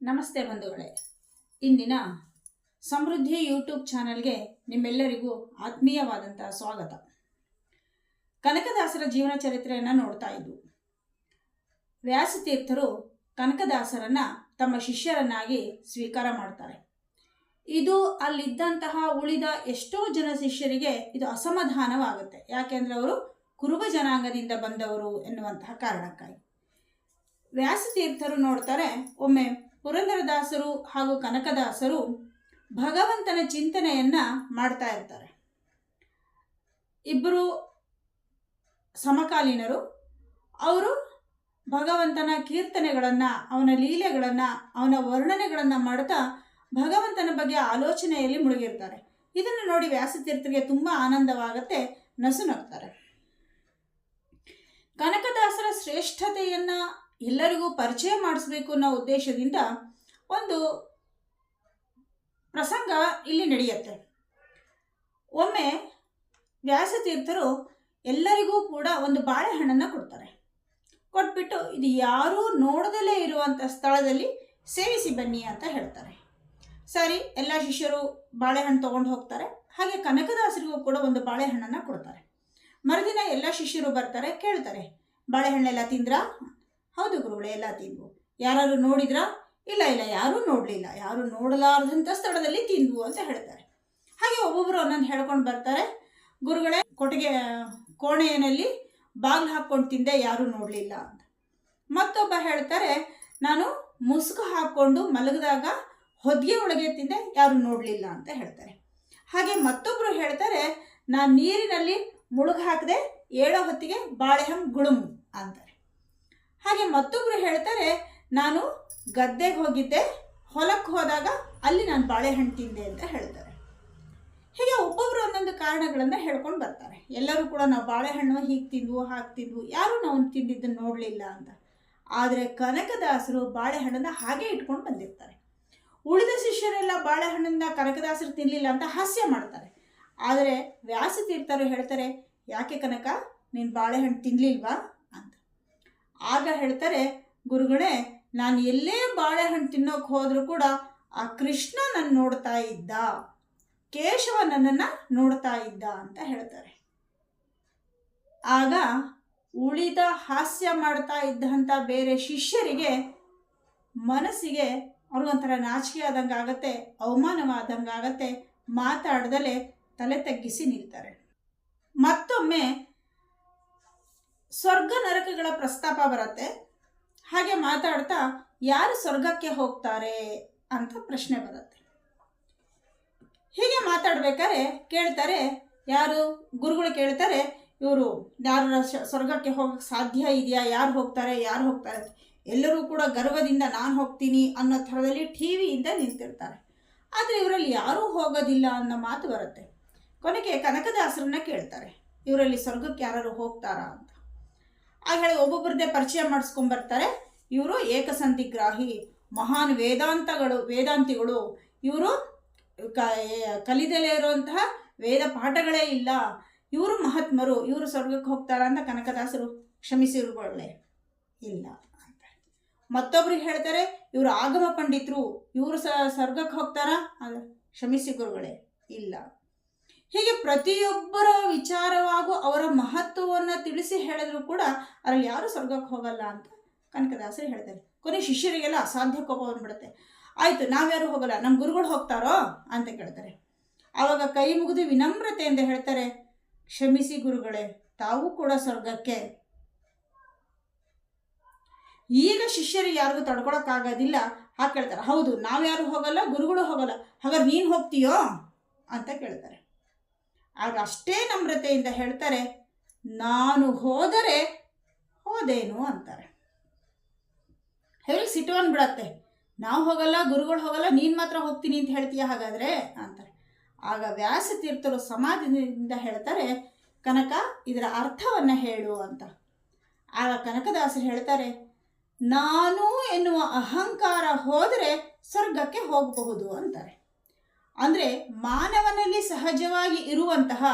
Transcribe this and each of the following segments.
ನಮಸ್ತೆ ಬಂಧುಗಳೇ. ಇಂದಿನ ಸಮೃದ್ಧಿ ಯೂಟ್ಯೂಬ್ ಚಾನೆಲ್ಗೆ ನಿಮ್ಮೆಲ್ಲರಿಗೂ ಆತ್ಮೀಯವಾದಂತಹ ಸ್ವಾಗತ. ಕನಕದಾಸರ ಜೀವನ ಚರಿತ್ರೆಯನ್ನು ನೋಡ್ತಾ ಇದ್ವು ವ್ಯಾಸತೀರ್ಥರು ಕನಕದಾಸರನ್ನ ತಮ್ಮ ಶಿಷ್ಯರನ್ನಾಗಿ ಸ್ವೀಕಾರ ಮಾಡ್ತಾರೆ. ಇದು ಅಲ್ಲಿದ್ದಂತಹ ಉಳಿದ ಎಷ್ಟೋ ಜನ ಶಿಷ್ಯರಿಗೆ ಇದು ಅಸಮಾಧಾನವಾಗುತ್ತೆ. ಯಾಕೆಂದ್ರೆ ಅವರು ಕುರುಬ ಜನಾಂಗದಿಂದ ಬಂದವರು ಎನ್ನುವಂತಹ ಕಾರಣಕ್ಕಾಗಿ. ವ್ಯಾಸತೀರ್ಥರು ನೋಡ್ತಾರೆ, ಒಮ್ಮೆ ಪುರಂದರದಾಸರು ಹಾಗೂ ಕನಕದಾಸರು ಭಗವಂತನ ಚಿಂತನೆಯನ್ನ ಮಾಡ್ತಾ ಇರ್ತಾರೆ. ಇಬ್ಬರು ಸಮಕಾಲೀನರು. ಅವರು ಭಗವಂತನ ಕೀರ್ತನೆಗಳನ್ನು, ಅವನ ಲೀಲೆಗಳನ್ನು, ಅವನ ವರ್ಣನೆಗಳನ್ನು ಮಾಡ್ತಾ ಭಗವಂತನ ಬಗ್ಗೆ ಆಲೋಚನೆಯಲ್ಲಿ ಮುಳುಗಿರ್ತಾರೆ. ಇದನ್ನು ನೋಡಿ ವ್ಯಾಸತೀರ್ಥರಿಗೆ ತುಂಬ ಆನಂದವಾಗುತ್ತೆ, ನಸು ನಗ್ತಾರೆ. ಕನಕದಾಸರ ಶ್ರೇಷ್ಠತೆಯನ್ನ ಎಲ್ಲರಿಗೂ ಪರಿಚಯ ಮಾಡಿಸ್ಬೇಕು ಅನ್ನೋ ಉದ್ದೇಶದಿಂದ ಒಂದು ಪ್ರಸಂಗ ಇಲ್ಲಿ ನಡೆಯುತ್ತೆ. ಒಮ್ಮೆ ವ್ಯಾಸತೀರ್ಥರು ಎಲ್ಲರಿಗೂ ಕೂಡ ಒಂದು ಬಾಳೆಹಣ್ಣನ್ನು ಕೊಡ್ತಾರೆ. ಕೊಟ್ಬಿಟ್ಟು, ಇದು ಯಾರೂ ನೋಡದಲ್ಲೇ ಇರುವಂಥ ಸ್ಥಳದಲ್ಲಿ ಸೇವಿಸಿ ಬನ್ನಿ ಅಂತ ಹೇಳ್ತಾರೆ. ಸರಿ, ಎಲ್ಲ ಶಿಷ್ಯರು ಬಾಳೆಹಣ್ಣು ತೊಗೊಂಡು ಹೋಗ್ತಾರೆ. ಹಾಗೆ ಕನಕದಾಸರಿಗೂ ಕೂಡ ಒಂದು ಬಾಳೆಹಣ್ಣನ್ನು ಕೊಡ್ತಾರೆ. ಮರುದಿನ ಎಲ್ಲ ಶಿಷ್ಯರು ಬರ್ತಾರೆ, ಕೇಳ್ತಾರೆ, ಬಾಳೆಹಣ್ಣೆಲ್ಲ ತಿಂದ್ರಾ? ಹೌದು ಗುರುಗಳೇ, ಎಲ್ಲ ತಿಂದ್ವು ಯಾರು ನೋಡಿದ್ರಾ? ಇಲ್ಲ ಇಲ್ಲ, ಯಾರೂ ನೋಡಲಿಲ್ಲ. ಯಾರು ನೋಡಲಾರದಂಥ ಸ್ಥಳದಲ್ಲಿ ತಿಂದ್ವು ಅಂತ ಹೇಳ್ತಾರೆ. ಹಾಗೆ ಒಬ್ಬೊಬ್ಬರು ಒಂದೊಂದು ಹೇಳ್ಕೊಂಡು ಬರ್ತಾರೆ. ಗುರುಗಳೇ, ಕೊಟ್ಟಿಗೆ, ಕೋಣೆಯಲ್ಲಿ ಬಾಗಿಲು ಹಾಕ್ಕೊಂಡು ತಿಂದೆ, ಯಾರೂ ನೋಡಲಿಲ್ಲ ಅಂತ. ಮತ್ತೊಬ್ಬ ಹೇಳ್ತಾರೆ, ನಾನು ಮುಸುಕು ಹಾಕ್ಕೊಂಡು ಮಲಗಿದಾಗ ಹೊದಿಗೆ ಒಳಗೆ ತಿಂದೆ, ಯಾರೂ ನೋಡಲಿಲ್ಲ ಅಂತ ಹೇಳ್ತಾರೆ. ಹಾಗೆ ಮತ್ತೊಬ್ಬರು ಹೇಳ್ತಾರೆ, ನಾನು ನೀರಿನಲ್ಲಿ ಮುಳುಗು ಹಾಕದೆ, ಏಳೋ ಹೊತ್ತಿಗೆ ಬಾಳೆಹಣ್ಣು ಗುಳುಮು ಅಂತಾರೆ ಹಾಗೆ ಮತ್ತೊಬ್ಬರು ಹೇಳ್ತಾರೆ, ನಾನು ಗದ್ದೆಗೆ ಹೋಗಿದ್ದೆ ಹೊಲಕ್ಕೆ ಹೋದಾಗ ಅಲ್ಲಿ ನಾನು ಬಾಳೆಹಣ್ಣು ತಿಂದೆ ಅಂತ ಹೇಳ್ತಾರೆ. ಹೀಗೆ ಒಬ್ಬೊಬ್ಬರು ಒಂದೊಂದು ಕಾರಣಗಳನ್ನು ಹೇಳ್ಕೊಂಡು ಬರ್ತಾರೆ. ಎಲ್ಲರೂ ಕೂಡ ನಾವು ಬಾಳೆಹಣ್ಣು ಹೀಗೆ ತಿಂದ್ವು, ಹಾಗೆ ತಿಂದ್ವು, ಯಾರೂ ನಾವು ತಿಂದಿದ್ದನ್ನು ನೋಡಲಿಲ್ಲ ಅಂತ. ಆದರೆ ಕನಕದಾಸರು ಬಾಳೆಹಣ್ಣನ್ನು ಹಾಗೆ ಇಟ್ಕೊಂಡು ಬಂದಿರ್ತಾರೆ. ಉಳಿದ ಶಿಷ್ಯರೆಲ್ಲ ಬಾಳೆಹಣ್ಣನ್ನ ಕನಕದಾಸರು ತಿನ್ನಲಿಲ್ಲ ಅಂತ ಹಾಸ್ಯ ಮಾಡ್ತಾರೆ. ಆದರೆ ವ್ಯಾಸತೀರ್ಥರು ಹೇಳ್ತಾರೆ, ಯಾಕೆ ಕನಕ, ನೀನು ಬಾಳೆಹಣ್ಣು ತಿನ್ನಲಿಲ್ವಾ ಆಗ ಹೇಳ್ತಾರೆ, ಗುರುಗಳೇ, ನಾನು ಎಲ್ಲೇ ಬಾಳೆಹಣ್ಣು ತಿನ್ನೋಕೆ ಹೋದರೂ ಕೂಡ ಆ ಕೃಷ್ಣ ನನ್ನ ನೋಡ್ತಾ ಇದ್ದ. ಕೇಶವ ನನ್ನನ್ನು ನೋಡ್ತಾ ಇದ್ದ ಅಂತ ಹೇಳ್ತಾರೆ. ಆಗ ಉಳಿದ ಹಾಸ್ಯ ಮಾಡ್ತಾ ಇದ್ದಂಥ ಬೇರೆ ಶಿಷ್ಯರಿಗೆ ಮನಸ್ಸಿಗೆ ಅವ್ರಿಗೊಂಥರ ನಾಚಿಕೆ ಆದಂಗೆ ಆಗತ್ತೆ, ಅವಮಾನವಾದಂಗೆ ಆಗತ್ತೆ ಮಾತಾಡ್ದಲೇ ತಲೆ ತಗ್ಗಿಸಿ ನಿಲ್ತಾರೆ. ಮತ್ತೊಮ್ಮೆ ಸ್ವರ್ಗ ನರಕಗಳ ಪ್ರಸ್ತಾಪ ಬರುತ್ತೆ. ಹಾಗೆ ಮಾತಾಡ್ತಾ ಯಾರು ಸ್ವರ್ಗಕ್ಕೆ ಹೋಗ್ತಾರೆ ಅಂತ ಪ್ರಶ್ನೆ ಬರುತ್ತೆ. ಹೀಗೆ ಮಾತಾಡ್ಬೇಕಾದ್ರೆ ಕೇಳ್ತಾರೆ ಯಾರು? ಗುರುಗಳು ಕೇಳ್ತಾರೆ, ಇವರು ಯಾರು ಸ್ವರ್ಗಕ್ಕೆ ಹೋಗಕ್ಕೆ ಸಾಧ್ಯ ಇದೆಯಾ? ಯಾರು ಹೋಗ್ತಾರೆ? ಯಾರು ಹೋಗ್ತಾರೆ? ಎಲ್ಲರೂ ಕೂಡ ಗರ್ವದಿಂದ ನಾನು ಹೋಗ್ತೀನಿ ಅನ್ನೋ ಥರದಲ್ಲಿ ಟಿ ವಿಯಿಂದ ನಿಂತಿರ್ತಾರೆ. ಆದರೆ ಇವರಲ್ಲಿ ಯಾರೂ ಹೋಗೋದಿಲ್ಲ ಅನ್ನೋ ಮಾತು ಬರುತ್ತೆ. ಕೊನೆಗೆ ಕನಕದಾಸರನ್ನ ಕೇಳ್ತಾರೆ. ಇವರಲ್ಲಿ ಸ್ವರ್ಗಕ್ಕೆ ಯಾರು ಹೋಗ್ತಾರಾ ಆಗ ಹೇಳಿ ಒಬ್ಬೊಬ್ಬರದ್ದೇ ಪರಿಚಯ ಮಾಡಿಸ್ಕೊಂಬರ್ತಾರೆ ಇವರು ಏಕಸಂಧಿಗ್ರಾಹಿ, ಮಹಾನ್ ವೇದಾಂತಗಳು, ವೇದಾಂತಿಗಳು. ಇವರು ಕ ಕಲಿದಲೇ ಇರುವಂತಹ ವೇದ ಪಾಠಗಳೇ ಇಲ್ಲ. ಇವರು ಮಹಾತ್ಮರು, ಇವರು ಸ್ವರ್ಗಕ್ಕೆ ಹೋಗ್ತಾರ ಅಂತ ಕನಕದಾಸರು ಕ್ಷಮಿಸಿರುಗಳೇ ಇಲ್ಲ ಅಂತ. ಮತ್ತೊಬ್ರಿಗೆ ಹೇಳ್ತಾರೆ, ಇವರು ಆಗಮ ಪಂಡಿತರು, ಇವರು ಸ, ಸ್ವರ್ಗಕ್ಕೆ ಹೋಗ್ತಾರಾ? ಕ್ಷಮಿಸಿ ಗುರುಗಳೇ, ಇಲ್ಲ. ಹೀಗೆ ಪ್ರತಿಯೊಬ್ಬರ ವಿಚಾರವಾಗೂ ಅವರ ಮಹತ್ವವನ್ನು ತಿಳಿಸಿ ಹೇಳಿದ್ರು ಕೂಡ ಅದರಲ್ಲಿ ಯಾರು ಸ್ವರ್ಗಕ್ಕೆ ಹೋಗಲ್ಲ ಅಂತ ಕನಕದಾಸರು ಹೇಳ್ತಾರೆ ಕೊನೆ ಶಿಷ್ಯರಿಗೆಲ್ಲ ಅಸಾಧ್ಯ ಕೋಪ ಬಂದ್ಬಿಡುತ್ತೆ. ಆಯಿತು, ನಾವ್ಯಾರು ಹೋಗಲ್ಲ ನಮ್ಮ ಗುರುಗಳು ಹೋಗ್ತಾರೋ ಅಂತ ಕೇಳ್ತಾರೆ. ಆವಾಗ ಕೈ ಮುಗಿದು ವಿನಮ್ರತೆಯಿಂದ ಹೇಳ್ತಾರೆ, ಕ್ಷಮಿಸಿ ಗುರುಗಳೇ, ತಾವು ಕೂಡ ಸ್ವರ್ಗಕ್ಕೆ. ಈಗ ಶಿಷ್ಯರು ಯಾರಿಗೂ ತಡ್ಕೊಳಕ್ಕಾಗೋದಿಲ್ಲ, ಹಾಗೆ ಕೇಳ್ತಾರೆ, ಹೌದು, ನಾವ್ಯಾರು ಹೋಗಲ್ಲ, ಗುರುಗಳು ಹೋಗಲ್ಲ, ಹಾಗಾದ್ರೆ ನೀನು ಹೋಗ್ತೀಯೋ? ಅಂತ ಕೇಳ್ತಾರೆ. ಆಗ ಅಷ್ಟೇ ನಮ್ರತೆಯಿಂದ ಹೇಳ್ತಾರೆ, ನಾನು ಹೋದರೆ ಹೋದೇನು ಅಂತಾರೆ. ಹೇಳಿ ಸಿಟ್ಟು ಅಂದ್ಬಿಡತ್ತೆ ನಾವು ಹೋಗಲ್ಲ, ಗುರುಗಳು ಹೋಗಲ್ಲ, ನೀನು ಮಾತ್ರ ಹೋಗ್ತೀನಿ ಅಂತ ಹೇಳ್ತೀಯ ಹಾಗಾದರೆ? ಅಂತಾರೆ. ಆಗ ವ್ಯಾಸ ತೀರ್ಥರು ಸಮಾಧಿಯಿಂದ ಹೇಳ್ತಾರೆ, ಕನಕ, ಇದರ ಅರ್ಥವನ್ನು ಹೇಳು ಅಂತ. ಆಗ ಕನಕದಾಸರು ಹೇಳ್ತಾರೆ, ನಾನು ಎನ್ನುವ ಅಹಂಕಾರ ಹೋದರೆ ಸ್ವರ್ಗಕ್ಕೆ ಹೋಗಬಹುದು ಅಂತಾರೆ. ಅಂದರೆ ಮಾನವನಲ್ಲಿ ಸಹಜವಾಗಿ ಇರುವಂತಹ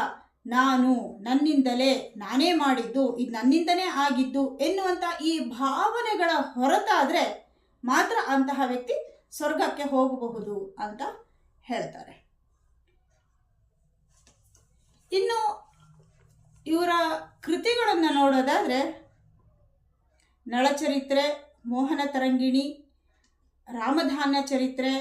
ನಾನು ನನ್ನಿಂದಲೇ ನಾನೇ ಮಾಡಿದ್ದು, ಇದು ನನ್ನಿಂದನೇ ಆಗಿದ್ದು ಎನ್ನುವಂಥ ಈ ಭಾವನೆಗಳ ಹೊರತಾದರೆ ಮಾತ್ರ ಅಂತಹ ವ್ಯಕ್ತಿ ಸ್ವರ್ಗಕ್ಕೆ ಹೋಗಬಹುದು ಅಂತ ಹೇಳ್ತಾರೆ. ಇನ್ನು ಇವರ ಕೃತಿಗಳನ್ನು ನೋಡೋದಾದರೆ ನಳಚರಿತ್ರೆ, ಮೋಹನ ತರಂಗಿಣಿ, ರಾಮಧಾನ್ಯ ಚರಿತ್ರೆ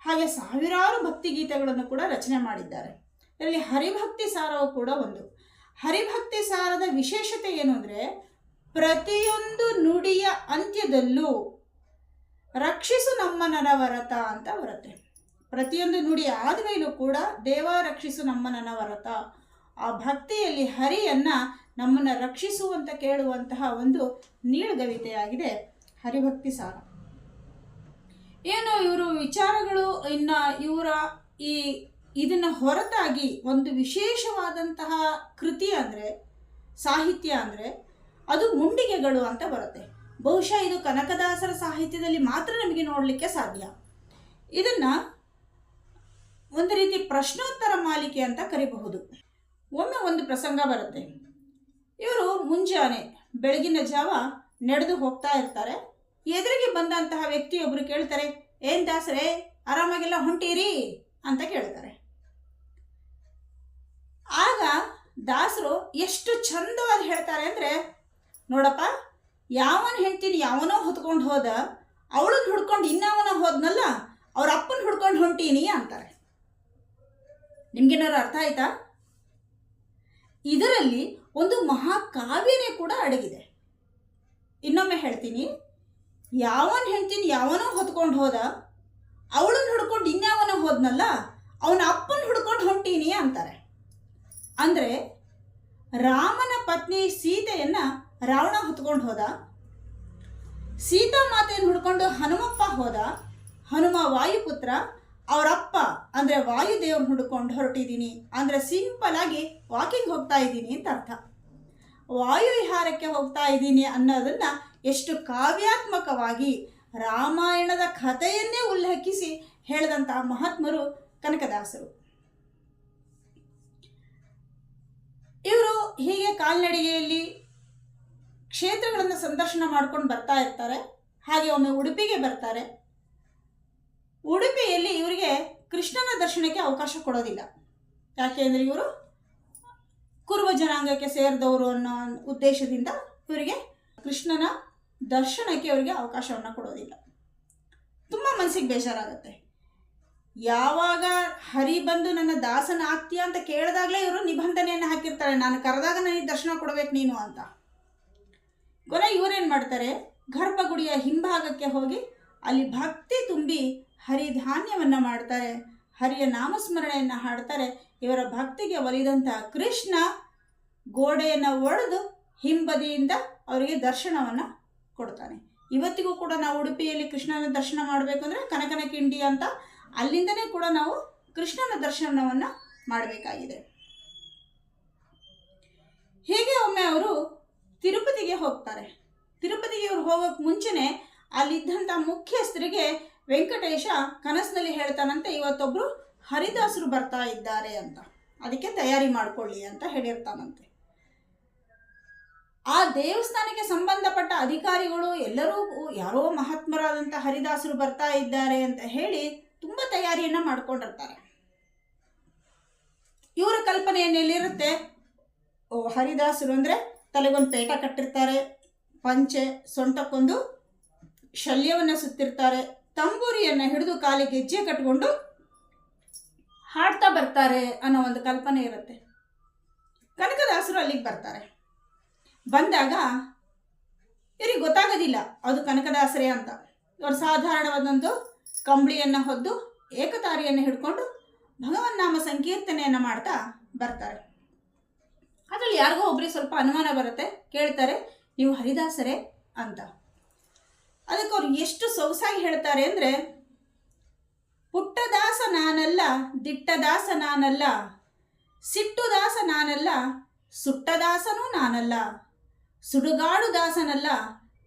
ಹಾಗೆ ಸಾವಿರಾರು ಭಕ್ತಿ ಗೀತೆಗಳನ್ನು ಕೂಡ ರಚನೆ ಮಾಡಿದ್ದಾರೆ. ಇದರಲ್ಲಿ ಹರಿಭಕ್ತಿ ಸಾರವು ಕೂಡ ಒಂದು. ಹರಿಭಕ್ತಿ ಸಾರದ ವಿಶೇಷತೆ ಏನು ಅಂದರೆ, ಪ್ರತಿಯೊಂದು ನುಡಿಯ ಅಂತ್ಯದಲ್ಲೂ ರಕ್ಷಿಸು ನಮ್ಮ ನರವರತ ಅಂತ ಬರುತ್ತೆ. ಪ್ರತಿಯೊಂದು ನುಡಿ ಆದಮೇಲೂ ಕೂಡ ದೇವ ರಕ್ಷಿಸು ನಮ್ಮ ನನವರತ ಆ ಭಕ್ತಿಯಲ್ಲಿ ಹರಿಯನ್ನ ನಮ್ಮನ್ನು ರಕ್ಷಿಸು ಅಂತ ಕೇಳುವಂತಹ ಒಂದು ನೀಳ್ಗವಿತೆಯಾಗಿದೆ ಹರಿಭಕ್ತಿ ಸಾರ. ಏನು ಇವರು ವಿಚಾರಗಳು, ಇನ್ನು ಇವರ ಈ ಇದನ್ನ ಹೊರತಾಗಿ ಒಂದು ವಿಶೇಷವಾದಂತಹ ಕೃತಿ ಅಂದರೆ, ಸಾಹಿತ್ಯ ಅಂದರೆ, ಅದು ಮುಂಡಿಗೆಗಳು ಅಂತ ಬರುತ್ತೆ. ಬಹುಶಃ ಇದು ಕನಕದಾಸರ ಸಾಹಿತ್ಯದಲ್ಲಿ ಮಾತ್ರ ನಮಗೆ ನೋಡಲಿಕ್ಕೆ ಸಾಧ್ಯ. ಇದನ್ನ ಒಂದು ರೀತಿ ಪ್ರಶ್ನೋತ್ತರ ಮಾಲಿಕೆ ಅಂತ ಕರಿಬಹುದು. ಒಮ್ಮೆ ಒಂದು ಪ್ರಸಂಗ ಬರುತ್ತೆ. ಇವರು ಮುಂಜಾನೆ ಬೆಳಗಿನ ಜಾವ ನಡೆದು ಹೋಗ್ತಾ ಇರ್ತಾರೆ. ಎದುರಿಗೆ ಬಂದಂತಹ ವ್ಯಕ್ತಿಯೊಬ್ಬರು ಕೇಳ್ತಾರೆ, ಏನ್ ದಾಸರೇ, ಆರಾಮಾಗೆಲ್ಲ ಹೊಂಟೀರಿ? ಅಂತ ಕೇಳ್ತಾರೆ. ಆಗ ದಾಸರು ಎಷ್ಟು ಚಂದವಾಗಿ ಹೇಳ್ತಾರೆ ಅಂದರೆ, ನೋಡಪ್ಪ, ಯಾವನ ಹೆಂಡ್ತೀನಿ ಯಾವನೋ ಹೊತ್ಕೊಂಡು ಹೋದ ಅವಳನ್ನ ಹುಡ್ಕೊಂಡು ಇನ್ನಾವನ ಹೋದ್ನಲ್ಲ, ಅವ್ರ ಅಪ್ಪನ ಹುಡ್ಕೊಂಡು ಹೊಂಟೀನಿ ಅಂತಾರೆ. ನಿಮ್ಗೇನಾರು ಅರ್ಥ ಆಯ್ತಾ? ಇದರಲ್ಲಿ ಒಂದು ಮಹಾಕಾವ್ಯನೇ ಕೂಡ ಅಡಗಿದೆ. ಇನ್ನೊಮ್ಮೆ ಹೇಳ್ತೀನಿ. ಯಾವನ್ ಹೆಂಡ್ತಿನ ಯಾವನೋ ಹೊತ್ಕೊಂಡು ಹೋದ ಅವಳನ್ನ ಹುಡ್ಕೊಂಡು ಇನ್ಯಾವನ ಹೋದ್ನಲ್ಲ, ಅವನ ಅಪ್ಪನ ಹುಡ್ಕೊಂಡು ಹೊಂಟೀನಿ ಅಂತಾರೆ. ಅಂದರೆ ರಾಮನ ಪತ್ನಿ ಸೀತೆಯನ್ನ ರಾವಣ ಹೊತ್ಕೊಂಡು ಹೋದ, ಸೀತಾ ಮಾತೆಯನ್ನು ಹುಡ್ಕೊಂಡು ಹನುಮಪ್ಪ ಹೋದ, ಹನುಮ ವಾಯುಪುತ್ರ, ಅವರಪ್ಪ ಅಂದರೆ ವಾಯುದೇವ್ರನ್ನ ಹುಡ್ಕೊಂಡು ಹೊರಟಿದ್ದೀನಿ ಅಂದರೆ ಸಿಂಪಲ್ ಆಗಿ ವಾಕಿಂಗ್ ಹೋಗ್ತಾ ಇದ್ದೀನಿ ಅಂತ ಅರ್ಥ. ವಾಯುವಿಹಾರಕ್ಕೆ ಹೋಗ್ತಾ ಇದ್ದೀನಿ ಅನ್ನೋದನ್ನ ಎಷ್ಟು ಕಾವ್ಯಾತ್ಮಕವಾಗಿ ರಾಮಾಯಣದ ಕಥೆಯನ್ನೇ ಉಲ್ಲೇಖಿಸಿ ಹೇಳಿದಂತಹ ಮಹಾತ್ಮರು ಕನಕದಾಸರು. ಇವರು ಹೀಗೆ ಕಾಲ್ನಡಿಗೆಯಲ್ಲಿ ಕ್ಷೇತ್ರಗಳನ್ನು ಸಂದರ್ಶನ ಮಾಡ್ಕೊಂಡು ಬರ್ತಾ ಇರ್ತಾರೆ, ಹಾಗೆ ಒಮ್ಮೆ ಉಡುಪಿಗೆ ಬರ್ತಾರೆ. ಉಡುಪಿಯಲ್ಲಿ ಇವರಿಗೆ ಕೃಷ್ಣನ ದರ್ಶನಕ್ಕೆ ಅವಕಾಶ ಕೊಡೋದಿಲ್ಲ. ಯಾಕೆ ಅಂದರೆ ಇವರು ಕುರುಬ ಜನಾಂಗಕ್ಕೆ ಸೇರಿದವರು ಅನ್ನೋ ಉದ್ದೇಶದಿಂದ ಇವರಿಗೆ ಕೃಷ್ಣನ ದರ್ಶನಕ್ಕೆ ಅವರಿಗೆ ಅವಕಾಶವನ್ನು ಕೊಡೋದಿಲ್ಲ. ತುಂಬ ಮನಸ್ಸಿಗೆ ಬೇಜಾರಾಗುತ್ತೆ. ಯಾವಾಗ ಹರಿ ಬಂದು ನನ್ನ ದಾಸನ ಆಗ್ತೀಯ ಅಂತ ಕೇಳಿದಾಗಲೇ ಇವರು ನಿಬಂಧನೆಯನ್ನು ಹಾಕಿರ್ತಾರೆ. ನಾನು ಕರೆದಾಗ ನನಗೆ ದರ್ಶನ ಕೊಡಬೇಕು ನೀನು ಅಂತ. ಕೊನೆ ಇವರೇನು ಮಾಡ್ತಾರೆ? ಗರ್ಭಗುಡಿಯ ಹಿಂಭಾಗಕ್ಕೆ ಹೋಗಿ ಅಲ್ಲಿ ಭಕ್ತಿ ತುಂಬಿ ಹರಿಧಾನ್ಯವನ್ನು ಮಾಡ್ತಾರೆ. ಹರಿಯ ನಾಮಸ್ಮರಣೆಯನ್ನು ಹಾಡ್ತಾರೆ. ಇವರ ಭಕ್ತಿಗೆ ಒಲಿದಂಥ ಕೃಷ್ಣ ಗೋಡೆಯನ್ನು ಒಡೆದು ಹಿಂಬದಿಯಿಂದ ಅವರಿಗೆ ದರ್ಶನವನ್ನು ಕೊಡ್ತಾನೆ. ಇವತ್ತಿಗೂ ಕೂಡ ನಾವು ಉಡುಪಿಯಲ್ಲಿ ಕೃಷ್ಣನ ದರ್ಶನ ಮಾಡಬೇಕಂದ್ರೆ ಕನಕನ ಕಿಂಡಿ ಅಂತ ಅಲ್ಲಿಂದನೇ ಕೂಡ ನಾವು ಕೃಷ್ಣನ ದರ್ಶನವನ್ನು ಮಾಡಬೇಕಾಗಿದೆ. ಹೀಗೆ ಒಮ್ಮೆ ಅವರು ತಿರುಪತಿಗೆ ಹೋಗ್ತಾರೆ? ತಿರುಪತಿಗೆ ಅವ್ರು ಹೋಗೋಕೆ ಮುಂಚೆನೆ ಅಲ್ಲಿದ್ದಂಥ ಮುಖ್ಯಸ್ಥರಿಗೆ ವೆಂಕಟೇಶ ಕನಸಿನಲ್ಲಿ ಹೇಳ್ತಾನಂತೆ, ಇವತ್ತೊಬ್ರು ಹರಿದಾಸರು ಬರ್ತಾ ಇದ್ದಾರೆ ಅಂತ. ಅದಕ್ಕೆ ತಯಾರಿ ಮಾಡ್ಕೊಳ್ಳಿ ಅಂತ ಹೇಳಿರ್ತಾನಂತೆ. ಆ ದೇವಸ್ಥಾನಕ್ಕೆ ಸಂಬಂಧಪಟ್ಟ ಅಧಿಕಾರಿಗಳು ಎಲ್ಲರೂ ಯಾರೋ ಮಹಾತ್ಮರಾದಂಥ ಹರಿದಾಸರು ಬರ್ತಾ ಇದ್ದಾರೆ ಅಂತ ಹೇಳಿ ತುಂಬ ತಯಾರಿಯನ್ನು ಮಾಡ್ಕೊಂಡಿರ್ತಾರೆ. ಇವರ ಕಲ್ಪನೆ ಏನೆಲ್ಲಿರುತ್ತೆ ಓ ಹರಿದಾಸರು ಅಂದರೆ ತಲೆಗೊಂದು ಪೇಟ ಕಟ್ಟಿರ್ತಾರೆ, ಪಂಚೆ ಸೊಂಟಕ್ಕೊಂದು ಶಲ್ಯವನ್ನು ಸುತ್ತಿರ್ತಾರೆ, ತಂಬೂರಿಯನ್ನು ಹಿಡಿದು ಕಾಲಿಗೆ ಹೆಜ್ಜೆ ಕಟ್ಕೊಂಡು ಹಾಡ್ತಾ ಬರ್ತಾರೆ ಅನ್ನೋ ಒಂದು ಕಲ್ಪನೆ ಇರುತ್ತೆ. ಕನಕದಾಸರು ಅಲ್ಲಿಗೆ ಬರ್ತಾರೆ. ಬಂದಾಗ ಇವ್ರಿಗೆ ಗೊತ್ತಾಗೋದಿಲ್ಲ, ಅದು ಕನಕದಾಸರೇ ಅಂತ. ಇವರು ಸಾಧಾರಣವಾದೊಂದು ಕಂಬಳಿಯನ್ನು ಹೊದ್ದು, ಏಕತಾರಿಯನ್ನು ಹಿಡ್ಕೊಂಡು ಭಗವನ್ನಾಮ ಸಂಕೀರ್ತನೆಯನ್ನು ಮಾಡ್ತಾ ಬರ್ತಾರೆ. ಅದರಲ್ಲಿ ಯಾರಿಗೋ ಒಬ್ರಿಗೆ ಸ್ವಲ್ಪ ಅನುಮಾನ ಬರುತ್ತೆ, ಕೇಳ್ತಾರೆ, ನೀವು ಹರಿದಾಸರೇ ಅಂತ. ಅದಕ್ಕೆ ಅವ್ರು ಎಷ್ಟು ಸೊಗಸಾಗಿ ಹೇಳ್ತಾರೆ ಅಂದರೆ, ಪುಟ್ಟದಾಸ ನಾನಲ್ಲ, ದಿಟ್ಟದಾಸ ನಾನಲ್ಲ, ಸಿಟ್ಟುದಾಸ ನಾನಲ್ಲ, ಸುಟ್ಟದಾಸನೂ ನಾನಲ್ಲ. ಸುಡುಗಾಡು ದಾಸನಲ್ಲ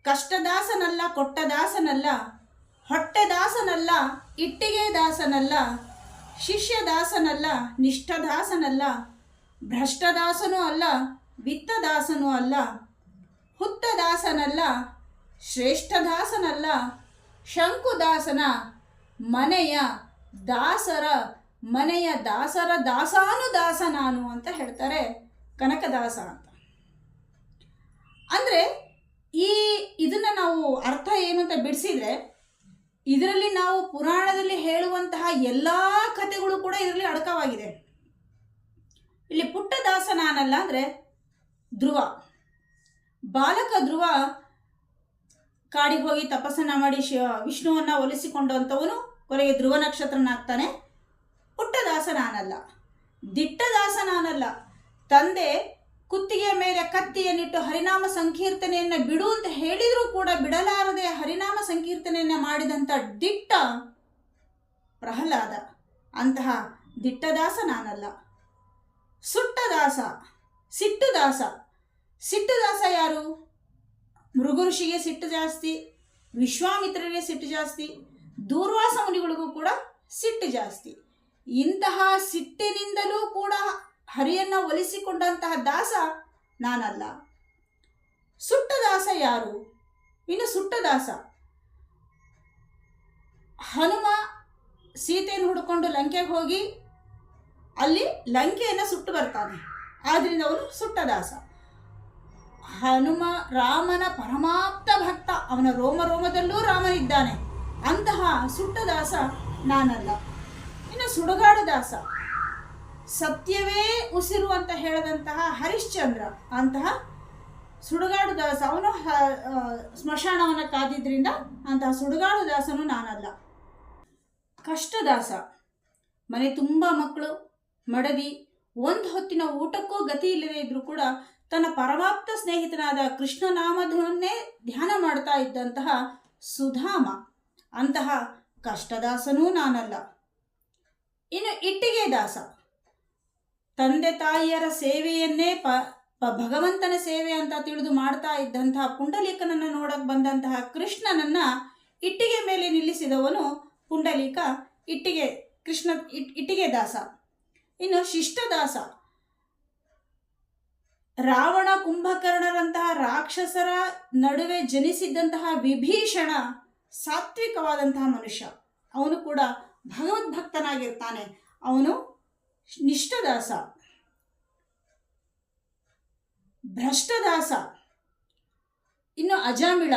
ಕಷ್ಟದಾಸನಲ್ಲ ಹೊಟ್ಟೆ ದಾಸನಲ್ಲ ಇಟ್ಟಿಗೆ ದಾಸನಲ್ಲ ಶಿಷ್ಯ ದಾಸನಲ್ಲ ನಿಷ್ಠದಾಸನಲ್ಲ, ಭ್ರಷ್ಟದಾಸನೂ ಅಲ್ಲ, ವಿತ್ತದಾಸನೂ ಅಲ್ಲ, ಹುತ್ತದಾಸನಲ್ಲ, ಶ್ರೇಷ್ಠದಾಸನಲ್ಲ, ಶಂಕುದಾಸನ, ಮನೆಯ ದಾಸರ ಮನೆಯ ದಾಸರ, ದಾಸಾನುದಾಸ ನಾನು ಅಂತ ಹೇಳ್ತಾರೆ ಕನಕದಾಸ ಅಂತ. ಅಂದರೆ ಈ ಇದನ್ನ ನಾವು ಅರ್ಥ ಏನು ಅಂತ ಬಿಡಿಸಿದ್ರೆ ಇದರಲ್ಲಿ ನಾವು ಪುರಾಣದಲ್ಲಿ ಹೇಳುವಂತಹ ಎಲ್ಲ ಕಥೆಗಳು ಕೂಡ ಇದರಲ್ಲಿ ಅಡಕವಾಗಿದೆ. ಇಲ್ಲಿ ಪುಟ್ಟ ದಾಸ ನಾನಲ್ಲ ಅಂದರೆ ಧ್ರುವ. ಬಾಲಕ ಧ್ರುವ ಕಾಡಿಗೆ ಹೋಗಿ ತಪಸ್ಸನ್ನ ಮಾಡಿ ಶಿವ ವಿಷ್ಣುವನ್ನ ಒಲಿಸಿಕೊಂಡಂಥವನು ಕೊನೆಗೆ ಧ್ರುವ ನಕ್ಷತ್ರನಾಗ್ತಾನೆ. ಪುಟ್ಟ ದಿಟ್ಟದಾಸನಾನಲ್ಲ ನಾನಲ್ಲ ದಿಟ್ಟ ದಾಸ ನಾನಲ್ಲ ತಂದೆ ಕುತ್ತಿಗೆಯ ಮೇಲೆ ಕತ್ತಿಯನ್ನಿಟ್ಟು ಹರಿನಾಮ ಸಂಕೀರ್ತನೆಯನ್ನ ಬಿಡು ಅಂತ ಹೇಳಿದರೂ ಕೂಡ ಬಿಡಲಾರದೆ ಹರಿನಾಮ ಸಂಕೀರ್ತನೆಯನ್ನ ಮಾಡಿದಂಥ ದಿಟ್ಟ ಪ್ರಹ್ಲಾದ, ಅಂತಹ ದಿಟ್ಟದಾಸ ನಾನಲ್ಲ. ಸುಟ್ಟದಾಸ ಸಿಟ್ಟು ದಾಸ ಸಿಟ್ಟು ದಾಸ ಯಾರು? ಮೃಗು ಋಷಿಗೆ ಸಿಟ್ಟು ಜಾಸ್ತಿ, ವಿಶ್ವಾಮಿತ್ರರಿಗೆ ಸಿಟ್ಟು ಜಾಸ್ತಿ, ದೂರ್ವಾಸ ಮುನಿಗಳಿಗೂ ಕೂಡ ಸಿಟ್ಟು ಜಾಸ್ತಿ. ಇಂತಹ ಸಿಟ್ಟಿನಿಂದಲೂ ಕೂಡ ಹರಿಯನ್ನ ಒಲಿಸಿಕೊಂಡಂತಹ ದಾಸ ನಾನಲ್ಲ. ಸುಟ್ಟ ದಾಸ ಯಾರು? ಇನ್ನು ಸುಟ್ಟ ದಾಸ. ಹನುಮ ಸೀತೆಯನ್ನು ಹುಡ್ಕೊಂಡು ಲಂಕೆಗೆ ಹೋಗಿ ಅಲ್ಲಿ ಲಂಕೆಯನ್ನು ಸುಟ್ಟು ಬರ್ತಾನೆ. ಆದ್ರಿಂದ ಅವನು ಸುಟ್ಟ ದಾಸ. ಹನುಮ ರಾಮನ ಪರಮಾಪ್ತ ಭಕ್ತ. ಅವನ ರೋಮ ರೋಮದಲ್ಲೂ ರಾಮನಿದ್ದಾನೆ. ಅಂತಹ ಸುಟ್ಟ ದಾಸ ನಾನಲ್ಲ. ಇನ್ನು ಸುಡುಗಾಡು ದಾಸ. ಸತ್ಯವೇ ಉಸಿರು ಅಂತ ಹೇಳಿದಂತಹ ಹರಿಶ್ಚಂದ್ರ, ಅಂತಹ ಸುಡುಗಾಡು ದಾಸ, ಅವನು ಸ್ಮಶಾನವನ್ನು ಕಾದಿದ್ರಿಂದ ಅಂತಹ ಸುಡುಗಾಡು ದಾಸನು ನಾನಲ್ಲ. ಕಷ್ಟದಾಸ, ಮನೆ ತುಂಬ ಮಕ್ಕಳು, ಮಡದಿ, ಒಂದು ಹೊತ್ತಿನ ಊಟಕ್ಕೂ ಗತಿ ಇಲ್ಲದೆ ಇದ್ರೂ ಕೂಡ ತನ್ನ ಪರಮಾಪ್ತ ಸ್ನೇಹಿತನಾದ ಕೃಷ್ಣನಾಮಧವನ್ನೇ ಧ್ಯಾನ ಮಾಡ್ತಾ ಇದ್ದಂತಹ ಸುಧಾಮ, ಅಂತಹ ಕಷ್ಟದಾಸನೂ ನಾನಲ್ಲ. ಇನ್ನು ಇಟ್ಟಿಗೆ ದಾಸ ತಂದೆ ತಾಯಿಯರ ಸೇವೆಯನ್ನೇ ಪ ಭಗವಂತನ ಸೇವೆ ಅಂತ ತಿಳಿದು ಮಾಡ್ತಾ ಇದ್ದಂತಹ ಪುಂಡಲೀಕನನ್ನು ನೋಡಕ್ ಬಂದಂತಹ ಕೃಷ್ಣನನ್ನ ಇಟ್ಟಿಗೆ ಮೇಲೆ ನಿಲ್ಲಿಸಿದವನು ಪುಂಡಲೀಕ ಇಟ್ಟಿಗೆ, ಕೃಷ್ಣ ಇಟ್- ಇಟ್ಟಿಗೆ ದಾಸ. ಇನ್ನು ಶಿಷ್ಟದಾಸ ರಾವಣ ಕುಂಭಕರ್ಣರಂತಹ ರಾಕ್ಷಸರ ನಡುವೆ ಜನಿಸಿದ್ದಂತಹ ವಿಭೀಷಣ ಸಾತ್ವಿಕವಾದಂತಹ ಮನುಷ್ಯ. ಅವನು ಕೂಡ ಭಗವದ್ಭಕ್ತನಾಗಿರ್ತಾನೆ. ಅವನು ನಿಷ್ಠದಾಸ. ಭ್ರಷ್ಟದಾಸ. ಇನ್ನು ಅಜಾಮಿಳ.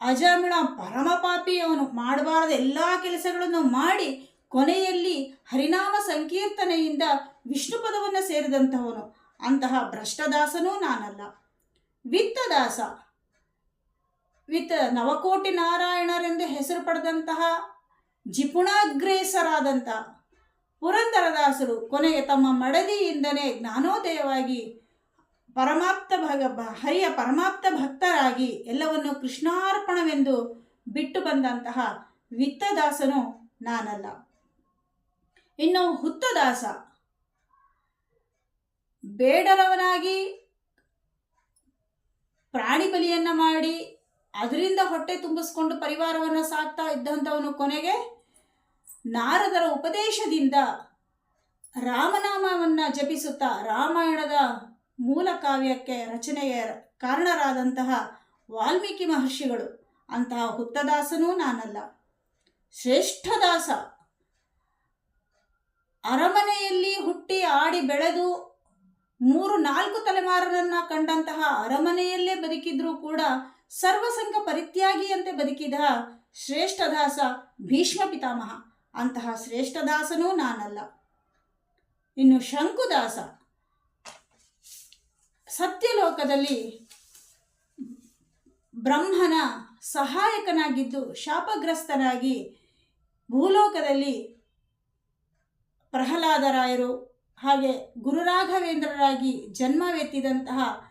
ಅಜಾಮಿಳ ಪರಮಪಾಪಿ. ಅವನು ಮಾಡಬಾರದ ಎಲ್ಲ ಕೆಲಸಗಳನ್ನು ಮಾಡಿ ಕೊನೆಯಲ್ಲಿ ಹರಿನಾಮ ಸಂಕೀರ್ತನೆಯಿಂದ ವಿಷ್ಣು ಪದವನ್ನು ಸೇರಿದಂತಹವನು. ಅಂತಹ ಭ್ರಷ್ಟದಾಸನೂ ನಾನಲ್ಲ. ವಿತ್ತದಾಸ. ವಿತ್ತ ನವಕೋಟಿ ನಾರಾಯಣರೆಂದು ಹೆಸರು ಪಡೆದಂತಹ ಜಿಪುಣಾಗ್ರೇಸರಾದಂಥ ಪುರಂದರದಾಸರು ಕೊನೆಗೆ ತಮ್ಮ ಮಡದಿಯಿಂದನೇ ಜ್ಞಾನೋದಯವಾಗಿ ಪರಮಾಪ್ತ ಭಗ ಹರಿಯ ಪರಮಾಪ್ತ ಭಕ್ತರಾಗಿ ಎಲ್ಲವನ್ನು ಕೃಷ್ಣಾರ್ಪಣವೆಂದು ಬಿಟ್ಟು ಬಂದಂತಹ ವಿತ್ತದಾಸನು ನಾನಲ್ಲ. ಇನ್ನು ಹುತ್ತದಾಸ ಬೇಡರವನಾಗಿ ಪ್ರಾಣಿ ಬಲಿಯನ್ನು ಮಾಡಿ ಅದರಿಂದ ಹೊಟ್ಟೆ ತುಂಬಿಸ್ಕೊಂಡು ಪರಿವಾರವನ್ನು ಸಾಕ್ತಾ ಇದ್ದಂಥವನು ಕೊನೆಗೆ ನಾರದರ ಉಪದೇಶದಿಂದ ರಾಮನಾಮವನ್ನು ಜಪಿಸುತ್ತಾ ರಾಮಾಯಣದ ಮೂಲ ಕಾವ್ಯಕ್ಕೆ ರಚನೆಯ ಕಾರಣರಾದಂತಹ ವಾಲ್ಮೀಕಿ ಮಹರ್ಷಿಗಳು, ಅಂತಹ ಹುತ್ತದಾಸನೂ ನಾನಲ್ಲ. ಶ್ರೇಷ್ಠದಾಸ. ಅರಮನೆಯಲ್ಲಿ ಹುಟ್ಟಿ ಆಡಿ ಬೆಳೆದು ಮೂರು ನಾಲ್ಕು ತಲೆಮಾರರನ್ನ ಕಂಡಂತಹ ಅರಮನೆಯಲ್ಲೇ ಬದುಕಿದ್ರೂ ಕೂಡ ಸರ್ವಸಂಗ ಪರಿತ್ಯಾಗಿಯಂತೆ ಬದುಕಿದ ಶ್ರೇಷ್ಠದಾಸ ಭೀಷ್ಮ ಪಿತಾಮಹ. ಅಂತಹ ಶ್ರೇಷ್ಠದಾಸನೂ ನಾನಲ್ಲ. ಇನ್ನು ಶಂಕುದಾಸ. ಸತ್ಯಲೋಕದಲ್ಲಿ ಬ್ರಹ್ಮನ ಸಹಾಯಕನಾಗಿದ್ದು ಶಾಪಗ್ರಸ್ತನಾಗಿ ಭೂಲೋಕದಲ್ಲಿ ಪ್ರಹ್ಲಾದರಾಯರು ಹಾಗೆ ಗುರುರಾಘವೇಂದ್ರರಾಗಿ ಜನ್ಮವೆತ್ತಿದಂತಹ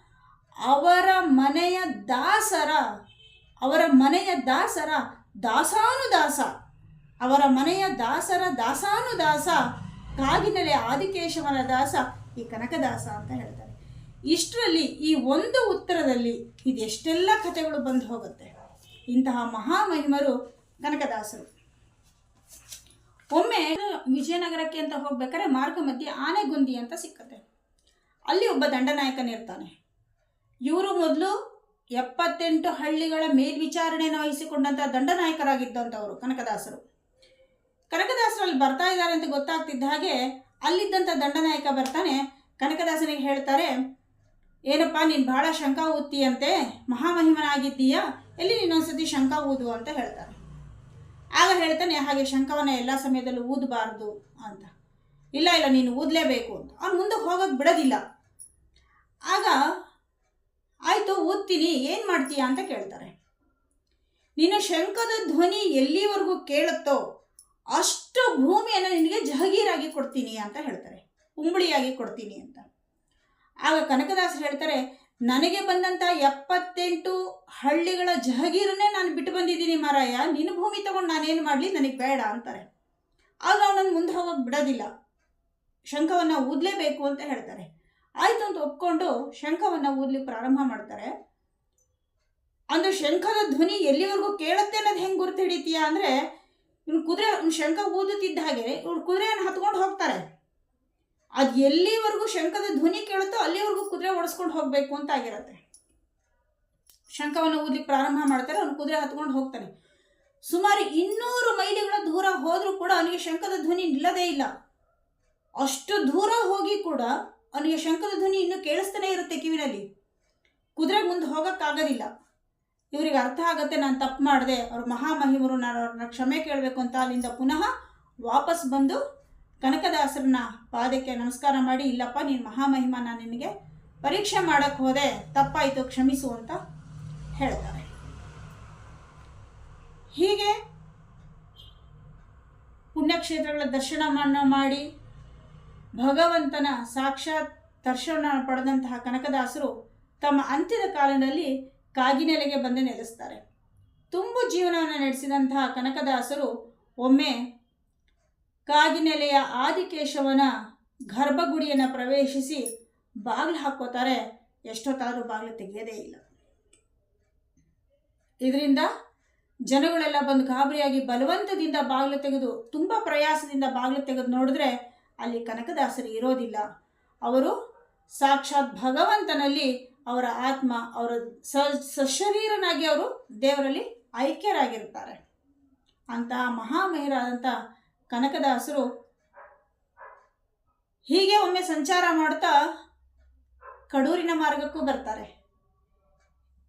ಅವರ ಮನೆಯ ದಾಸರ, ಅವರ ಮನೆಯ ದಾಸರ ದಾಸಾನುದಾಸ. ಅವರ ಮನೆಯ ದಾಸರ ದಾಸಾನುದಾಸ, ಕಾಗಿನೆಲೆ ಆದಿಕೇಶವನ ದಾಸ ಈ ಕನಕದಾಸ ಅಂತ ಹೇಳ್ತಾರೆ. ಇಷ್ಟರಲ್ಲಿ ಈ ಒಂದು ಉತ್ತರದಲ್ಲಿ ಇದೆಷ್ಟೆಲ್ಲ ಕಥೆಗಳು ಬಂದು ಹೋಗುತ್ತೆ. ಇಂತಹ ಮಹಾಮಹಿಮರು ಕನಕದಾಸರು. ಒಮ್ಮೆ ವಿಜಯನಗರಕ್ಕೆ ಅಂತ ಹೋಗ್ಬೇಕಾದ್ರೆ ಮಾರ್ಗ ಮಧ್ಯೆ ಆನೆಗುಂದಿ ಅಂತ ಸಿಕ್ಕತ್ತೆ. ಅಲ್ಲಿ ಒಬ್ಬ ದಂಡನಾಯಕನಿರ್ತಾನೆ ಇವರು ಮೊದಲು ಎಪ್ಪತ್ತೆಂಟು ಹಳ್ಳಿಗಳ ಮೇಲ್ವಿಚಾರಣೆಯನ್ನು ವಹಿಸಿಕೊಂಡಂಥ ದಂಡನಾಯಕರಾಗಿದ್ದಂಥವರು ಕನಕದಾಸರು. ಕನಕದಾಸರಲ್ಲಿ ಬರ್ತಾ ಇದ್ದಾರೆ ಅಂತ ಗೊತ್ತಾಗ್ತಿದ್ದ ಹಾಗೆ ಅಲ್ಲಿದ್ದಂಥ ದಂಡನಾಯಕ ಬರ್ತಾನೆ. ಕನಕದಾಸನಿಗೆ ಹೇಳ್ತಾರೆ, ಏನಪ್ಪ, ನೀನು ಭಾಳ ಶಂಕ ಊದ್ತೀಯಂತೆ ಮಹಾಮಹಿಮನಾಗಿದ್ದೀಯ, ಎಲ್ಲಿ ನೀನೊಂದ್ಸತಿ ಶಂಕ ಊದು? ಅಂತ ಹೇಳ್ತಾರೆ ಆಗ ಹೇಳ್ತಾನೆ, ಹಾಗೆ ಶಂಕವನ್ನು ಎಲ್ಲ ಸಮಯದಲ್ಲೂ ಊದಬಾರ್ದು ಅಂತ. ಇಲ್ಲ ಇಲ್ಲ, ನೀನು ಊದಲೇಬೇಕು ಅಂತ. ಅವ್ನು ಮುಂದಕ್ಕೆ ಹೋಗೋಕೆ ಬಿಡೋದಿಲ್ಲ. ಆಗ, ಆಯಿತು ಓದ್ತೀನಿ ಏನು ಮಾಡ್ತೀಯಾ? ಅಂತ ಕೇಳ್ತಾರೆ. ನಿನ್ನ ಶಂಕದ ಧ್ವನಿ ಎಲ್ಲಿವರೆಗೂ ಕೇಳುತ್ತೋ ಅಷ್ಟು ಭೂಮಿಯನ್ನು ನಿನಗೆ ಜಹಗೀರಾಗಿ ಕೊಡ್ತೀನಿ ಅಂತ ಹೇಳ್ತಾರೆ. ಉಂಬಳಿಯಾಗಿ ಕೊಡ್ತೀನಿ ಅಂತ. ಆಗ ಕನಕದಾಸರು ಹೇಳ್ತಾರೆ, ನನಗೆ ಬಂದಂಥ ಎಪ್ಪತ್ತೆಂಟು ಹಳ್ಳಿಗಳ ಜಹಗೀರನ್ನೇ ನಾನು ಬಿಟ್ಟು ಬಂದಿದ್ದೀನಿ ಮಾರಾಯ ನಿನ್ನ ಭೂಮಿ ತಗೊಂಡು ನಾನೇನು ಮಾಡಲಿ, ನನಗೆ ಬೇಡ ಅಂತಾರೆ. ಆಗ ಅವನನ್ನು ಮುಂದೆ ಹೋಗೋಕೆ ಬಿಡೋದಿಲ್ಲ. ಶಂಖವನ್ನು ಊದಲೇಬೇಕು ಅಂತ ಹೇಳ್ತಾರೆ. ಆಯಿತು ಅಂತ ಒಪ್ಕೊಂಡು ಶಂಖವನ್ನು ಊದ್ಲಿಕ್ಕೆ ಪ್ರಾರಂಭ ಮಾಡ್ತಾರೆ. ಅಂದರೆ ಶಂಖದ ಧ್ವನಿ ಎಲ್ಲಿವರೆಗೂ ಕೇಳುತ್ತೆ ಅನ್ನೋದು ಹೆಂಗೆ ಗುರುತು ಹಿಡಿತೀಯಾ ಅಂದರೆ ಇವ್ನು ಕುದುರೆ ಇವ್ನು ಶಂಖ ಊದುತ್ತಿದ್ದ ಹಾಗೆ ಇವ್ರು ಕುದುರೆಯನ್ನು ಹತ್ಕೊಂಡು ಹೋಗ್ತಾರೆ. ಅದು ಎಲ್ಲಿವರೆಗೂ ಶಂಖದ ಧ್ವನಿ ಕೇಳುತ್ತೋ ಅಲ್ಲಿವರೆಗೂ ಕುದುರೆ ಓಡಿಸ್ಕೊಂಡು ಹೋಗಬೇಕು ಅಂತ ಆಗಿರತ್ತೆ. ಶಂಕವನ್ನು ಊದ್ಲಿಕ್ಕೆ ಪ್ರಾರಂಭ ಮಾಡ್ತಾರೆ, ಅವನು ಕುದುರೆ ಹತ್ಕೊಂಡು ಹೋಗ್ತಾನೆ. ಸುಮಾರು ಇನ್ನೂರು ಮೈಲಿಗಳ ದೂರ ಹೋದರೂ ಕೂಡ ಅವನಿಗೆ ಶಂಕದ ಧ್ವನಿ ನಿಲ್ಲದೇ ಇಲ್ಲ. ಅಷ್ಟು ದೂರ ಹೋಗಿ ಕೂಡ ಅವನಿಗೆ ಶಂಖದ ಧ್ವನಿ ಇನ್ನೂ ಕೇಳಿಸ್ತಾನೆ ಇರುತ್ತೆ ಕಿವಿನಲ್ಲಿ. ಕುದುರೆ ಮುಂದೆ ಹೋಗೋಕ್ಕಾಗೋದಿಲ್ಲ. ಇವರಿಗೆ ಅರ್ಥ ಆಗುತ್ತೆ, ನಾನು ತಪ್ಪು ಮಾಡಿದೆ. ಅವ್ರು ಮಹಾಮಹಿಮರು, ನಾನು ಅವ್ರನ್ನ ಕ್ಷಮೆ ಕೇಳಬೇಕು ಅಂತ ಅಲ್ಲಿಂದ ಪುನಃ ವಾಪಸ್ ಬಂದು ಕನಕದಾಸರನ್ನ ಪಾದಕ್ಕೆ ನಮಸ್ಕಾರ ಮಾಡಿ, ಇಲ್ಲಪ್ಪ, ನೀನು ಮಹಾಮಹಿಮ, ನಾನು ನಿನಗೆ ಪರೀಕ್ಷೆ ಮಾಡೋಕ್ಕೆ ಹೋದೆ, ತಪ್ಪಾಯಿತು, ಕ್ಷಮಿಸು ಅಂತ ಹೇಳ್ತಾರೆ. ಹೀಗೆ ಪುಣ್ಯಕ್ಷೇತ್ರಗಳ ದರ್ಶನವನ್ನು ಮಾಡಿ, ಭಗವಂತನ ಸಾಕ್ಷಾತ್ ದರ್ಶನ ಪಡೆದಂತಹ ಕನಕದಾಸರು ತಮ್ಮ ಅಂತ್ಯದ ಕಾಲದಲ್ಲಿ ಕಾಗಿನೆಲೆಗೆ ಬಂದು ನೆಲೆಸ್ತಾರೆ. ತುಂಬು ಜೀವನವನ್ನು ನಡೆಸಿದಂತಹ ಕನಕದಾಸರು ಒಮ್ಮೆ ಕಾಗಿನೆಲೆಯ ಆದಿಕೇಶವನ ಗರ್ಭಗುಡಿಯನ್ನು ಪ್ರವೇಶಿಸಿ ಬಾಗಿಲು ಹಾಕೋತಾರೆ ಎಷ್ಟೊತ್ತಾದರೂ ಬಾಗಿಲು ತೆಗೆಯದೇ ಇಲ್ಲ. ಇದರಿಂದ ಜನಗಳೆಲ್ಲ ಬಂದು ಗಾಬರಿಯಾಗಿ ಬಲವಂತದಿಂದ ಬಾಗಿಲು ತೆಗೆದು, ತುಂಬ ಪ್ರಯಾಸದಿಂದ ಬಾಗಿಲು ತೆಗೆದು ನೋಡಿದ್ರೆ ಅಲ್ಲಿ ಕನಕದಾಸರು ಇರೋದಿಲ್ಲ. ಅವರು ಸಾಕ್ಷಾತ್ ಭಗವಂತನಲ್ಲಿ ಅವರ ಆತ್ಮ, ಅವರ ಸ ಸಶರೀರನಾಗಿ ಅವರು ದೇವರಲ್ಲಿ ಐಕ್ಯರಾಗಿರ್ತಾರೆ ಅಂತಹ ಮಹಾಮಹಿರಾದಂಥ ಕನಕದಾಸರು ಹೀಗೆ ಒಮ್ಮೆ ಸಂಚಾರ ಮಾಡ್ತಾ ಕಡೂರಿನ ಮಾರ್ಗಕ್ಕೂ ಬರ್ತಾರೆ.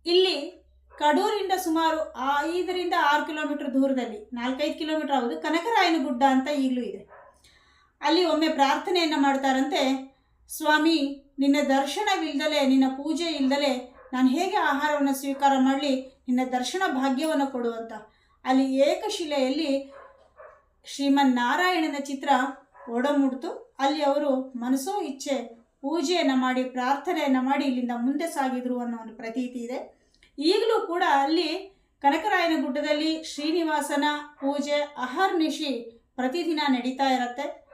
ಇಲ್ಲಿ ಕಡೂರಿಂದ ಸುಮಾರು ಐದರಿಂದ ಆರು ಕಿಲೋಮೀಟರ್ ದೂರದಲ್ಲಿ, ನಾಲ್ಕೈದು ಕಿಲೋಮೀಟರ್ ಆಗೋದು ಕನಕರಾಯನ ಗುಡ್ಡ ಅಂತ ಈಗಲೂ ಇದೆ. ಅಲ್ಲಿ ಒಮ್ಮೆ ಪ್ರಾರ್ಥನೆಯನ್ನು ಮಾಡ್ತಾರಂತೆ ಸ್ವಾಮಿ ನಿನ್ನ ದರ್ಶನವಿಲ್ದಲೆ, ನಿನ್ನ ಪೂಜೆ ಇಲ್ದಲೆ ನಾನು ಹೇಗೆ ಆಹಾರವನ್ನು ಸ್ವೀಕಾರ ಮಾಡಲಿ? ನಿನ್ನ ದರ್ಶನ ಭಾಗ್ಯವನ್ನು ಕೊಡುವಂತ ಅಲ್ಲಿ ಏಕಶಿಲೆಯಲ್ಲಿ ಶ್ರೀಮನ್ ನಾರಾಯಣನ ಚಿತ್ರ ಒಡಮುಡ್ತು ಅಲ್ಲಿ ಅವರು ಮನಸ್ಸೋ ಇಚ್ಛೆ, ಪೂಜೆಯನ್ನು ಮಾಡಿ, ಪ್ರಾರ್ಥನೆಯನ್ನು ಮಾಡಿ ಇಲ್ಲಿಂದ ಮುಂದೆ ಸಾಗಿದ್ರು ಅನ್ನೋ ಒಂದು ಪ್ರತೀತಿ ಇದೆ. ಈಗಲೂ ಕೂಡ ಅಲ್ಲಿ ಕನಕರಾಯನ ಗುಡ್ಡದಲ್ಲಿ ಶ್ರೀನಿವಾಸನ ಪೂಜೆ, ಅಹರ್ನಿಶಿ ಪ್ರತಿದಿನ ನಡೀತಾ ಇರತ್ತೆ.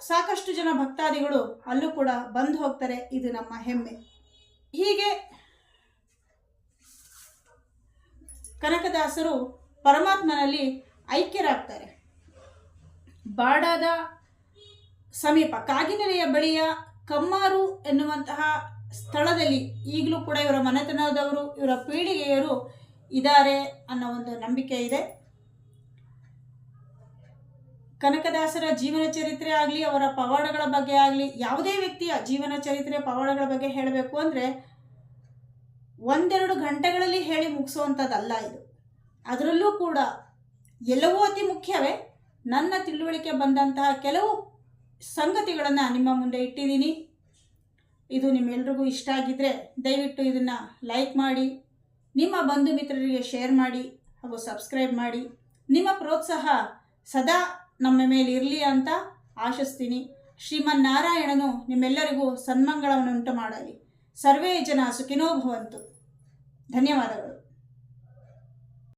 ಸಾಕಷ್ಟು ಜನ ಭಕ್ತಾದಿಗಳು ಅಲ್ಲೂ ಕೂಡ ಬಂದು ಹೋಗ್ತಾರೆ. ಇದು ನಮ್ಮ ಹೆಮ್ಮೆ. ಹೀಗೆ ಕನಕದಾಸರು ಪರಮಾತ್ಮನಲ್ಲಿ ಐಕ್ಯರಾಗ್ತಾರೆ. ಬಾಡಾದ ಸಮೀಪ, ಕಾಗಿನೆಲೆಯ ಬಳಿಯ ಕಮ್ಮಾರು ಎನ್ನುವಂತಹ ಸ್ಥಳದಲ್ಲಿ ಈಗಲೂ ಕೂಡ ಇವರ ಮನೆತನದವರು, ಇವರ ಪೀಳಿಗೆಯರು ಇದ್ದಾರೆ ಅನ್ನೋ ಒಂದು ನಂಬಿಕೆ ಇದೆ. ಕನಕದಾಸರ ಜೀವನ ಚರಿತ್ರೆ ಆಗಲಿ, ಅವರ ಪವಾಡಗಳ ಬಗ್ಗೆ ಆಗಲಿ, ಯಾವುದೇ ವ್ಯಕ್ತಿಯ ಜೀವನ ಚರಿತ್ರೆ, ಪವಾಡಗಳ ಬಗ್ಗೆ ಹೇಳಬೇಕು ಅಂದರೆ ಒಂದೆರಡು ಗಂಟೆಗಳಲ್ಲಿ ಹೇಳಿ ಮುಗಿಸುವಂಥದ್ದಲ್ಲ ಇದು. ಅದರಲ್ಲೂ ಕೂಡ ಎಲ್ಲವೂ ಅತಿ ಮುಖ್ಯವೇ. ನನ್ನ ತಿಳುವಳಿಕೆ ಬಂದಂತಹ ಕೆಲವು ಸಂಗತಿಗಳನ್ನು ನಿಮ್ಮ ಮುಂದೆ ಇಟ್ಟಿದ್ದೀನಿ. ಇದು ನಿಮ್ಮೆಲ್ರಿಗೂ ಇಷ್ಟ ಆಗಿದ್ದರೆ ದಯವಿಟ್ಟು ಇದನ್ನು ಲೈಕ್ ಮಾಡಿ, ನಿಮ್ಮ ಬಂಧು ಮಿತ್ರರಿಗೆ ಶೇರ್ ಮಾಡಿ ಹಾಗೂ ಸಬ್ಸ್ಕ್ರೈಬ್ ಮಾಡಿ. ನಿಮ್ಮ ಪ್ರೋತ್ಸಾಹ ಸದಾ ನಮ್ಮ ಮೇಲೆ ಇರಲಿ ಅಂತ ಆಶಿಸ್ತೀನಿ. ಶ್ರೀಮನ್ನಾರಾಯಣನು ನಿಮ್ಮೆಲ್ಲರಿಗೂ ಸನ್ಮಂಗಳವನ್ನುಂಟು ಮಾಡಲಿ ಸರ್ವೇ ಜನ ಸುಖಿನೋ ಭವಂತು. ಧನ್ಯವಾದಗಳು.